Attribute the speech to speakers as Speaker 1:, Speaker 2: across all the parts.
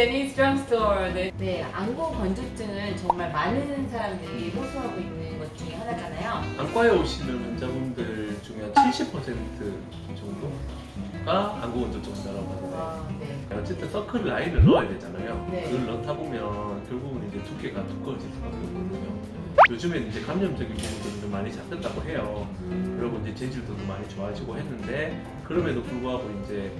Speaker 1: 제니 스트롱스토어. 네. 네, 안구 건조증은 정말 많은 사람들이 호소하고 있는 것 중에 하나잖아요.
Speaker 2: 안과에 오시는 환자분들 중에 한 70% 정도가 안구 건조증 환자라고 하는데
Speaker 1: 와, 네.
Speaker 2: 어쨌든 서클 라인을 넣어야 되잖아요.
Speaker 1: 네.
Speaker 2: 그걸 넣다 보면 결국은 이제 두께가 두꺼워질 수밖에 없거든요. 요즘엔 이제 감염적인 부분들도 좀 많이 잡혔다고 해요.
Speaker 1: 음.
Speaker 2: 그리고 이제 재질도 많이 좋아지고 했는데 그럼에도 불구하고 이제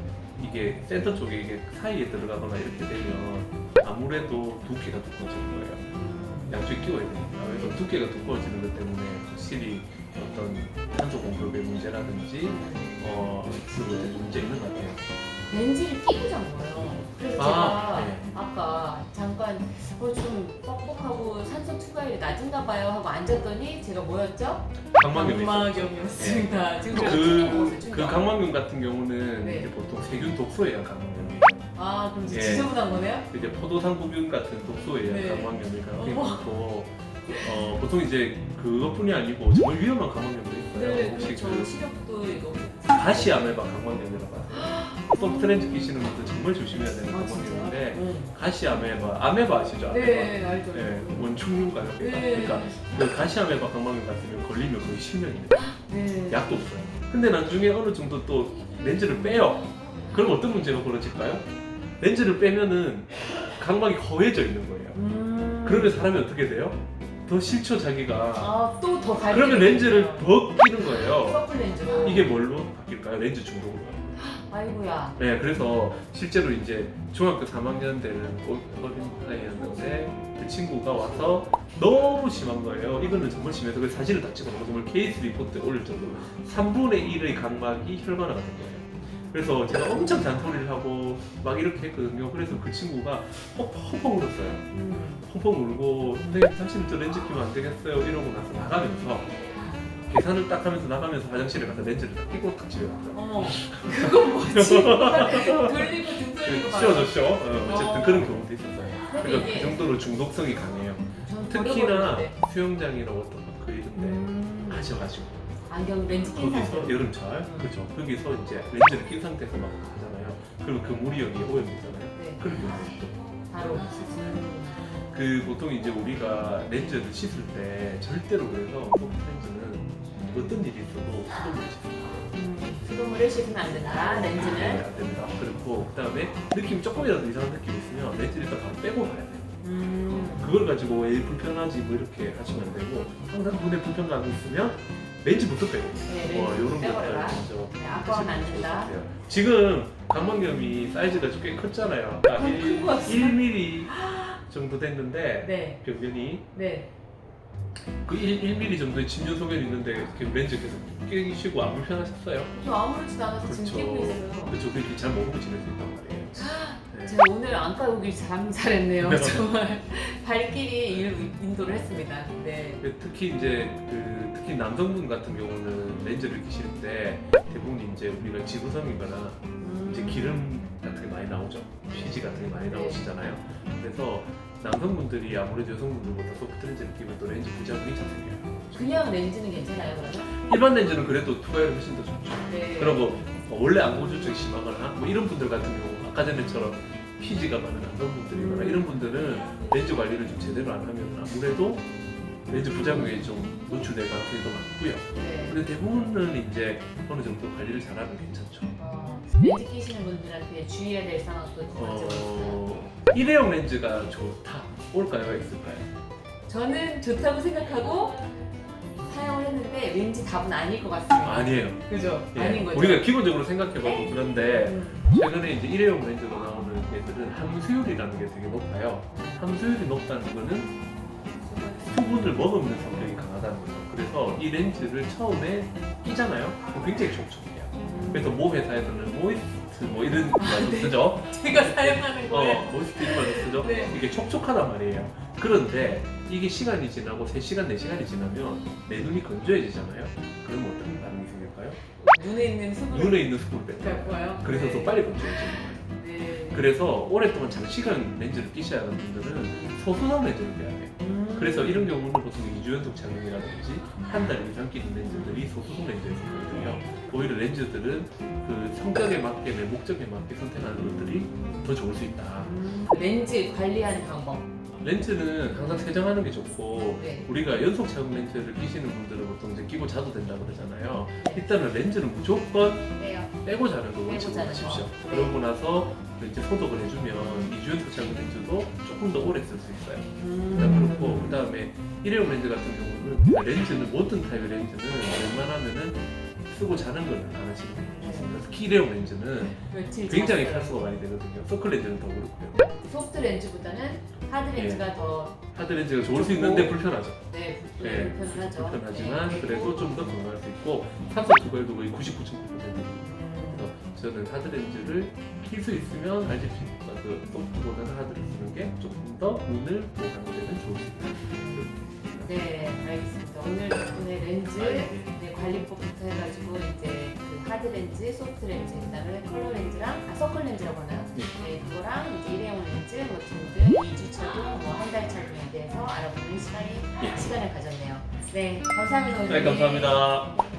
Speaker 2: 이게 센터 쪽에 이게 사이에 들어가거나 이렇게 되면 아무래도 두께가 두꺼워지는 거예요.
Speaker 1: 음.
Speaker 2: 양쪽에 끼워야 되니까 그래서 두께가 두꺼워지는 것 때문에 확실히 어떤 탄소 공급의 문제라든지 어 그런 문제 있는 것 같아요.
Speaker 1: 렌즈를 끼고 잔 거예요. 그래서
Speaker 2: 아,
Speaker 1: 제가 투과율이 낮은가 봐요 하고 앉았더니 제가 뭐였죠? 강막염이었습니다. 지금 제가
Speaker 2: 그,
Speaker 1: 충격 먹었어요.
Speaker 2: 그
Speaker 1: 충격.
Speaker 2: 강망염 같은 경우는
Speaker 1: 네.
Speaker 2: 이제 보통 세균 독소예요 강망염이.
Speaker 1: 아 그럼
Speaker 2: 예.
Speaker 1: 지저분한 거네요?
Speaker 2: 이제 포도상구균 같은 독소예요
Speaker 1: 네.
Speaker 2: 굉장히
Speaker 1: 어머.
Speaker 2: 많고 어, 보통 이제 그것뿐이 아니고 정말 위험한 강망염도 있어요.
Speaker 1: 네,
Speaker 2: 혹시
Speaker 1: 그렇죠.
Speaker 2: 그
Speaker 1: 시력도 이거.
Speaker 2: 가시 아메바 하세요. 소프트렌즈 끼시는 분들 정말 조심해야 되는
Speaker 1: 아?
Speaker 2: 강망염인데
Speaker 1: 응.
Speaker 2: 가시 아메바 아메바 아시죠? 아메바.
Speaker 1: 네, 알죠.
Speaker 2: 네, 원충류인가요?
Speaker 1: 네.
Speaker 2: 그러니까 그 가시 아메바 강망염 같으면 걸리면 거의 10년입니다.
Speaker 1: 네.
Speaker 2: 약도 없어요. 근데 나중에 어느 정도 또 렌즈를 빼요. 그럼 어떤 문제가 벌어질까요? 렌즈를 빼면은 각막이 허해져 있는 거예요.
Speaker 1: 음.
Speaker 2: 그러면 사람이 어떻게 돼요? 더 싫죠 자기가.
Speaker 1: 아 또더 갈.
Speaker 2: 그러면 렌즈를 더 끼는 거예요.
Speaker 1: 서플 렌즈로.
Speaker 2: 이게 뭘로 바뀔까요? 렌즈 중독으로.
Speaker 1: 아이고야.
Speaker 2: 네, 그래서 실제로 이제 중학교 3학년 되는 어- 어린 아이였는데 그 친구가 와서 너무 심한 거예요. 이거는 정말 심해서 그 사진을 다 찍어놓고 정말 케이스 리포트에 올릴 정도로 3분의 1의 각막이 혈관화가 된 거예요. 그래서 제가 엄청 잔소리를 하고 막 이렇게 했거든요. 그래서 그 친구가 펑펑 울었어요.
Speaker 1: 음.
Speaker 2: 펑펑 울고 선생님 다시는 저 렌즈 끼면 안 되겠어요 이러고 나서 나가면서 계산을 딱 하면서 나가면서 화장실에 가서 렌즈를 딱 끼고 딱 집에 왔어요.
Speaker 1: 어머. 그건 뭐지? 돌리고 등 돌리고
Speaker 2: 쇼죠 쇼. 어, 어쨌든
Speaker 1: 어.
Speaker 2: 그런 경우도 있었어요.
Speaker 1: 근데
Speaker 2: 그러니까 그
Speaker 1: 이게
Speaker 2: 정도로 중독성이 강해요.
Speaker 1: 전
Speaker 2: 특히나
Speaker 1: 버려버리는데.
Speaker 2: 수영장이나 워터파크 이런데
Speaker 1: 음.
Speaker 2: 가셔가지고
Speaker 1: 안경 렌즈 낀
Speaker 2: 거기서
Speaker 1: 상태.
Speaker 2: 여름철
Speaker 1: 음.
Speaker 2: 그렇죠. 거기서 이제 렌즈를 낀 상태에서 막 하잖아요. 그리고 그 물이 여기 오염되잖아요.
Speaker 1: 네.
Speaker 2: 그런 경우도 또
Speaker 1: 바로. 음.
Speaker 2: 그 보통 이제 우리가 렌즈를 씻을 때 절대로 그래서 소프트 렌즈는 어떤 일이 있어도 수동으로 씻어요.
Speaker 1: 음. 수돗물을 씻으면 안 된다.
Speaker 2: 네,
Speaker 1: 렌즈는.
Speaker 2: 안 된다. 그리고 그다음에 느낌 조금이라도 이상한 느낌 이 있으면 렌즈 일단 바로 빼고 가야 돼요.
Speaker 1: 음.
Speaker 2: 그걸 가지고 왜 불편하지 뭐 이렇게 하시면 안 되고 항상 눈에 불편감이 있으면 렌즈부터 빼고
Speaker 1: 네,
Speaker 2: 뭐
Speaker 1: 렌즈
Speaker 2: 이런 것들
Speaker 1: 빼버려라.
Speaker 2: 먼저
Speaker 1: 네, 아까워하면 안 된다.
Speaker 2: 지금 각막염이 사이즈가 좀 꽤 컸잖아요. 아,
Speaker 1: 어, 큰것 같아요.
Speaker 2: 1mm 정도 됐는데
Speaker 1: 네.
Speaker 2: 병변이
Speaker 1: 네.
Speaker 2: 그 1, 1mm 정도의 침륜 소견이 있는데 이렇게 렌즈 계속 끼시고 안 불편하셨어요?
Speaker 1: 저 아무렇지도 않아서 지금 끼고
Speaker 2: 그렇죠.
Speaker 1: 있어요.
Speaker 2: 그렇죠. 그렇게 잘 먹으면 지낼 수 있단 말이에요. 네.
Speaker 1: 제가 오늘 안과 오길 참 잘했네요.
Speaker 2: 네.
Speaker 1: 정말 발길이 일- 인도를 했습니다. 네.
Speaker 2: 특히 이제 그 특히 남성분 같은 경우는 렌즈를 끼실 때 대부분 이제 우리가 지구성이거나
Speaker 1: 음.
Speaker 2: 이제 기름 같은 게 많이 나오죠. 피지 같은 게 많이
Speaker 1: 네.
Speaker 2: 나오시잖아요. 그래서 남성분들이 아무래도 여성분들보다 소프트 렌즈를 끼면 또 렌즈 부작용이 잘 생겨요.
Speaker 1: 그냥 렌즈는 괜찮아요, 그러면?
Speaker 2: 일반 렌즈는 그래도 투과율이 훨씬 더 좋죠.
Speaker 1: 네.
Speaker 2: 그리고 어, 원래 안구조증이 심하거나 뭐 이런 분들 같은 경우 아까 전에처럼 피지가 많은 남성분들이거나
Speaker 1: 음.
Speaker 2: 이런 분들은 렌즈 관리를 좀 제대로 안 하면 아무래도 렌즈 부작용에 좀 노출될 가능성이 더 많고요.
Speaker 1: 네.
Speaker 2: 근데 대부분은 이제 어느 정도 관리를 잘하면 괜찮죠.
Speaker 1: 어, 렌즈 끼시는 분들한테 주의해야 될 상황도 두 번째 있어요.
Speaker 2: 어, 일회용 렌즈가 좋다. 올까요? 있을까요?
Speaker 1: 저는 좋다고 생각하고 사용을 했는데 왠지 답은 아닐 것 같습니다.
Speaker 2: 아니에요.
Speaker 1: 그죠?
Speaker 2: 예,
Speaker 1: 아닌 거죠.
Speaker 2: 우리가 기본적으로 생각해봐도 그런데
Speaker 1: 음.
Speaker 2: 최근에 이제 일회용 렌즈로 나오는 애들은 함수율이라는 게 되게 높아요. 함수율이 높다는 거는 수분을 먹으면 성격이 강하다는 거죠. 그래서 이 렌즈를 처음에 끼잖아요. 그럼 굉장히 촉촉해요.
Speaker 1: 음.
Speaker 2: 그래서 모 회사에서는 모이스트 뭐 이런 말도 쓰죠.
Speaker 1: 제가 사용하는 거예요.
Speaker 2: 어, 모이스트 이런 말도 쓰죠.
Speaker 1: 네.
Speaker 2: 이게 촉촉하단 말이에요. 그런데 이게 시간이 지나고 3시간, 4시간이 지나면 내 눈이 건조해지잖아요. 그럼 어떤 반응이 생길까요?
Speaker 1: 눈에 있는 수분을
Speaker 2: 눈에 있는 수분을 뺏겨요.
Speaker 1: 와요.
Speaker 2: 그래서
Speaker 1: 네.
Speaker 2: 더 빨리 건조해지는 거예요.
Speaker 1: 네.
Speaker 2: 그래서 오랫동안 장시간 렌즈를 끼셔야 하는 분들은 소수성 렌즈를 껴야 돼요.
Speaker 1: 음.
Speaker 2: 그래서 이런 경우는 보통 2주 연속 착용이라든지 한 달 이상 끼는 렌즈들이 소수성 렌즈에 속하거든요. 오히려 렌즈들은 그 성격에 맞게 내 목적에 맞게 선택하는 것들이 더 좋을 수 있다.
Speaker 1: 음, 렌즈 관리하는 방법.
Speaker 2: 렌즈는 항상 세정하는 게 좋고
Speaker 1: 네.
Speaker 2: 우리가 연속 착용 렌즈를 끼시는 분들은 보통 이제 끼고 자도 된다고 그러잖아요. 일단은 렌즈는 무조건
Speaker 1: 네요.
Speaker 2: 빼고 자는 거
Speaker 1: 빼고
Speaker 2: 원칙으로
Speaker 1: 자는
Speaker 2: 하십시오.
Speaker 1: 거. 네.
Speaker 2: 그러고 나서 이제 소독을 해주면 이주 연속 착용 렌즈도 조금 더 오래 쓸 수 있어요. 일단 그렇고 일회용 렌즈 같은 경우는 렌즈는 모든 타입의 렌즈는 웬만하면은 쓰고 자는 걸 안 하시는 게 좋습니다. 특히 일회용 렌즈는
Speaker 1: 며칠
Speaker 2: 굉장히
Speaker 1: 지났어요.
Speaker 2: 탈수가 많이 되거든요. 서클 렌즈는 더 그렇고요.
Speaker 1: 소프트 렌즈보다는 하드 렌즈가 더
Speaker 2: 하드 렌즈가 좋을 수
Speaker 1: 좋고.
Speaker 2: 있는데 불편하죠.
Speaker 1: 네,
Speaker 2: 네,
Speaker 1: 불편하죠.
Speaker 2: 불편하지만
Speaker 1: 네.
Speaker 2: 그래도 좀 더 건강할 수 있고 산소 투과율도 거의 99.9%입니다. 그래서 저는 하드 렌즈를 낄수 있으면 RGB 그 소프트보다는 하드를 쓰는 게 조금 더 눈을 수 있다.
Speaker 1: 네, 알겠습니다. 오늘 덕분에 렌즈
Speaker 2: 아, 네.
Speaker 1: 네, 관리법부터 해가지고 이제 그 하드 렌즈, 소프트 렌즈, 그다음에 컬러 렌즈랑 아 서클 렌즈라고 하나요?
Speaker 2: 네.
Speaker 1: 네, 그거랑 이제 일회용 렌즈, 뭐 등등 2주 차도 뭐한 달 차도에 대해서 알아보는 시간이
Speaker 2: 예.
Speaker 1: 시간을 가졌네요. 네, 감사합니다.
Speaker 2: 네, 감사합니다.